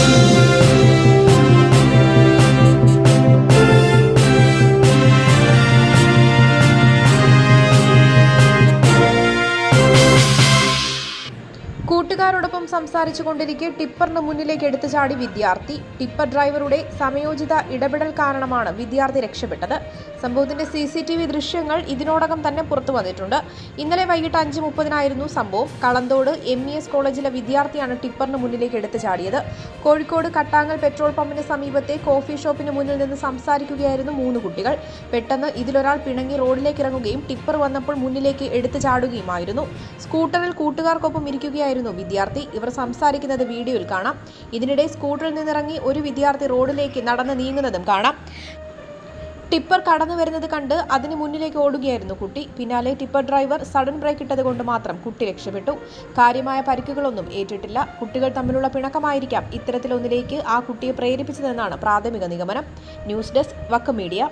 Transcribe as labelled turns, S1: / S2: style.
S1: Thank you. കൂട്ടുകാരോടൊപ്പം സംസാരിച്ചു കൊണ്ടിരിക്കെ ടിപ്പറിന് മുന്നിലേക്ക് എടുത്തു ചാടി വിദ്യാർത്ഥി. ടിപ്പർ ഡ്രൈവറുടെ സമയോചിത ഇടപെടൽ കാരണമാണ് വിദ്യാർത്ഥി രക്ഷപ്പെട്ടത്. സംഭവത്തിന്റെ സി സി ടി വി ദൃശ്യങ്ങൾ ഇതിനോടകം തന്നെ പുറത്തു വന്നിട്ടുണ്ട്. ഇന്നലെ വൈകിട്ട് അഞ്ച് മുപ്പതിനായിരുന്നു സംഭവം. കളന്തോട് എം ഇ എസ് കോളേജിലെ വിദ്യാർത്ഥിയാണ് ടിപ്പറിന് മുന്നിലേക്ക് എടുത്തു ചാടിയത്. കോഴിക്കോട് കട്ടാങ്ങൽ പെട്രോൾ പമ്പിന് സമീപത്തെ കോഫി ഷോപ്പിന് മുന്നിൽ നിന്ന് സംസാരിക്കുകയായിരുന്നു മൂന്ന് കുട്ടികൾ. പെട്ടെന്ന് ഇതിലൊരാൾ പിണങ്ങി റോഡിലേക്ക് ഇറങ്ങുകയും ടിപ്പർ വന്നപ്പോൾ മുന്നിലേക്ക് എടുത്തു ചാടുകയുമായിരുന്നു. സ്കൂട്ടറിൽ കൂട്ടുകാർക്കൊപ്പം ഇരിക്കുകയായിരുന്നു വിദ്യാർത്ഥി ഇവർ സംസാരിക്കുന്നത് വീഡിയോയിൽ കാണാം. ഇതിനിടെ സ്കൂട്ടറിൽ നിന്നിറങ്ങി ഒരു വിദ്യാർത്ഥി റോഡിലേക്ക് നടന്ന് നീങ്ങുന്നതും കാണാം. ടിപ്പർ കടന്നു വരുന്നത് കണ്ട് അതിന് മുന്നിലേക്ക് ഓടുകയായിരുന്നു കുട്ടി. പിന്നാലെ ടിപ്പർ ഡ്രൈവർ സഡൻ ബ്രേക്ക് ഇട്ടത് കൊണ്ട് മാത്രം കുട്ടി രക്ഷപ്പെട്ടു. കാര്യമായ പരിക്കുകളൊന്നും ഏറ്റിട്ടില്ല. കുട്ടികൾ തമ്മിലുള്ള പിണക്കമായിരിക്കാം ഇത്തരത്തിലൊന്നിലേക്ക് ആ കുട്ടിയെ പ്രേരിപ്പിച്ചതെന്നാണ് പ്രാഥമിക നിഗമനം. News desk Vakkam media.